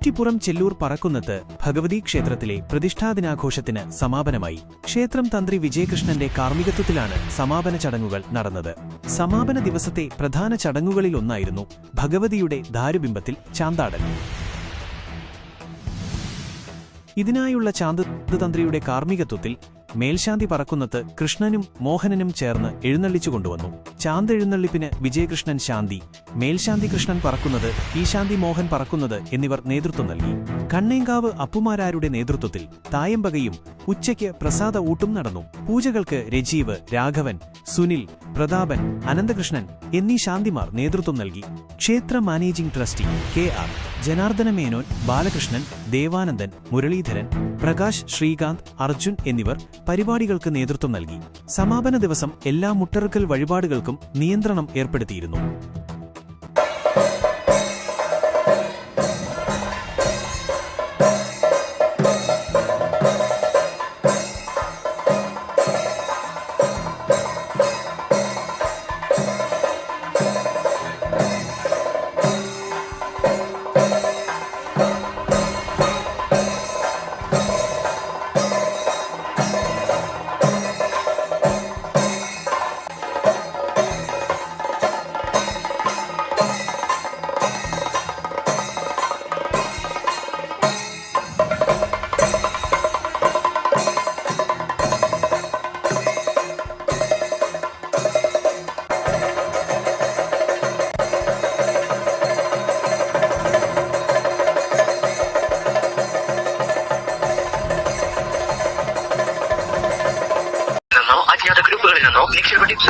കുറ്റിപ്പുറം ചെല്ലൂർ പറക്കുന്നത്ത് ഭഗവതി ക്ഷേത്രത്തിലെ പ്രതിഷ്ഠാദിനാഘോഷത്തിന് സമാപനമായി. ക്ഷേത്രം തന്ത്രി വിജയകൃഷ്ണന്റെ കാർമ്മികത്വത്തിലാണ് സമാപന ചടങ്ങുകൾ നടന്നത്. സമാപന ദിവസത്തെ പ്രധാന ചടങ്ങുകളിലൊന്നായിരുന്നു ഭഗവതിയുടെ ദാരുബിംബത്തിൽ ചാന്താടൽ ഇതിനായുള്ള ചാന്ത് തന്ത്രിയുടെ കാർമ്മികത്വത്തിൽ മേൽശാന്തി പറക്കുന്നത്ത് കൃഷ്ണനും മോഹനനും ചേർന്ന് എഴുന്നള്ളിച്ചു കൊണ്ടുവന്നു. ചാന്ത് എഴുന്നള്ളിപ്പിന് വിജയകൃഷ്ണൻ ശാന്തി മേൽശാന്തി കൃഷ്ണൻ പറക്കുന്നത് ഈശാന്തി മോഹൻ പറക്കുന്നത് എന്നിവർ നേതൃത്വം നൽകി. കണ്ണേങ്കാവ് അപ്പുമാരാരുടെ നേതൃത്വത്തിൽ തായമ്പകയും ഉച്ചയ്ക്ക് പ്രസാദ ഊട്ടും നടന്നു. പൂജകൾക്ക് രജീവ് രാഘവൻ സുനിൽ പ്രതാപൻ അനന്തകൃഷ്ണൻ എന്നീ ശാന്തിമാർ നേതൃത്വം നൽകി. ക്ഷേത്ര managing trustee K R Janardhana Menon Balakrishnan Devanandan Muraleedharan Prakash Srikanth Arjun എന്നിവർ പരിപാടികൾക്ക് നേതൃത്വം നൽകി. സമാപന ദിവസം എല്ലാ മുട്ടറുക്കൽ വഴിപാടുകൾക്കും നിയന്ത്രണം ഏർപ്പെടുത്തിയിരുന്നു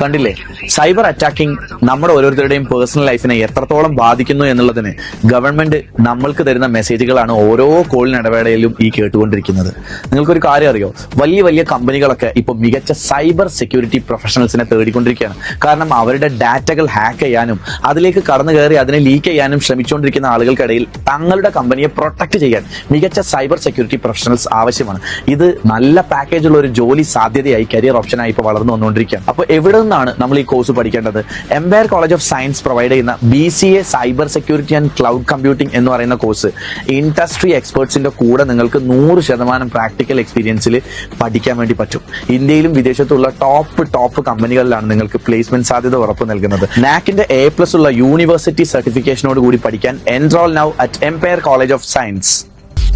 കണ്ടില്ലേ? സൈബർ അറ്റാക്കിംഗ് നമ്മുടെ ഓരോരുത്തരുടെയും പേഴ്സണൽ ലൈഫിനെ എത്രത്തോളം ബാധിക്കുന്നു എന്നുള്ളതിന് ഗവൺമെന്റ് നമ്മൾക്ക് തരുന്ന മെസ്സേജുകളാണ് ഓരോ കോളിനിടവേളയിലും ഈ കേട്ടുകൊണ്ടിരിക്കുന്നത്. നിങ്ങൾക്കൊരു കാര്യം അറിയോ? വലിയ വലിയ കമ്പനികളൊക്കെ ഇപ്പോൾ മികച്ച സൈബർ സെക്യൂരിറ്റി പ്രൊഫഷണൽസിനെ തേടിക്കൊണ്ടിരിക്കുകയാണ്. കാരണം അവരുടെ ഡാറ്റകൾ ഹാക്ക് ചെയ്യാനും അതിലേക്ക് കടന്നു കയറി അതിനെ ലീക്ക് ചെയ്യാനും ശ്രമിച്ചുകൊണ്ടിരിക്കുന്ന ആളുകൾക്കിടയിൽ തങ്ങളുടെ കമ്പനിയെ പ്രൊട്ടക്ട് ചെയ്യാൻ മികച്ച സൈബർ സെക്യൂരിറ്റി പ്രൊഫഷണൽസ് ആവശ്യമാണ്. ഇത് നല്ല പാക്കേജുള്ള ഒരു ജോലി സാധ്യതയായി കരിയർ ഓപ്ഷനായി ഇപ്പോൾ വളർന്നു വന്നുകൊണ്ടിരിക്കുകയാണ്. അപ്പോൾ എവിടെ നിന്നാണ് നമ്മൾ ഈ കോഴ്സ് പഠിക്കേണ്ടത്? Empire College of Science provide ചെയ്യുന്ന B C A cyber security and cloud computing എന്ന് പറയുന്ന കോഴ്സ് ഇൻഡസ്ട്രി എക്സ്പേർട്സിന്റെ കൂടെ നിങ്ങൾക്ക് നൂറ് ശതമാനം പ്രാക്ടിക്കൽ എക്സ്പീരിയൻസിൽ പഠിക്കാൻ വേണ്ടി പറ്റും. ഇന്ത്യയിലും വിദേശത്തുള്ള ടോപ്പ് ടോപ്പ് കമ്പനികളിലാണ് നിങ്ങൾക്ക് പ്ലേസ്മെന്റ് സാധ്യത ഉറപ്പ് നൽകുന്നത്. നാക്കിന്റെ എ പ്ലസ് ഉള്ള യൂണിവേഴ്സിറ്റി സർട്ടിഫിക്കേഷനോട് കൂടി പഠിക്കാൻ enrol now at Empire College of Science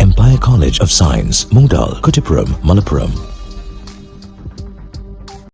Empire College of Science, Mungdal, Kuttipuram, Malappuram.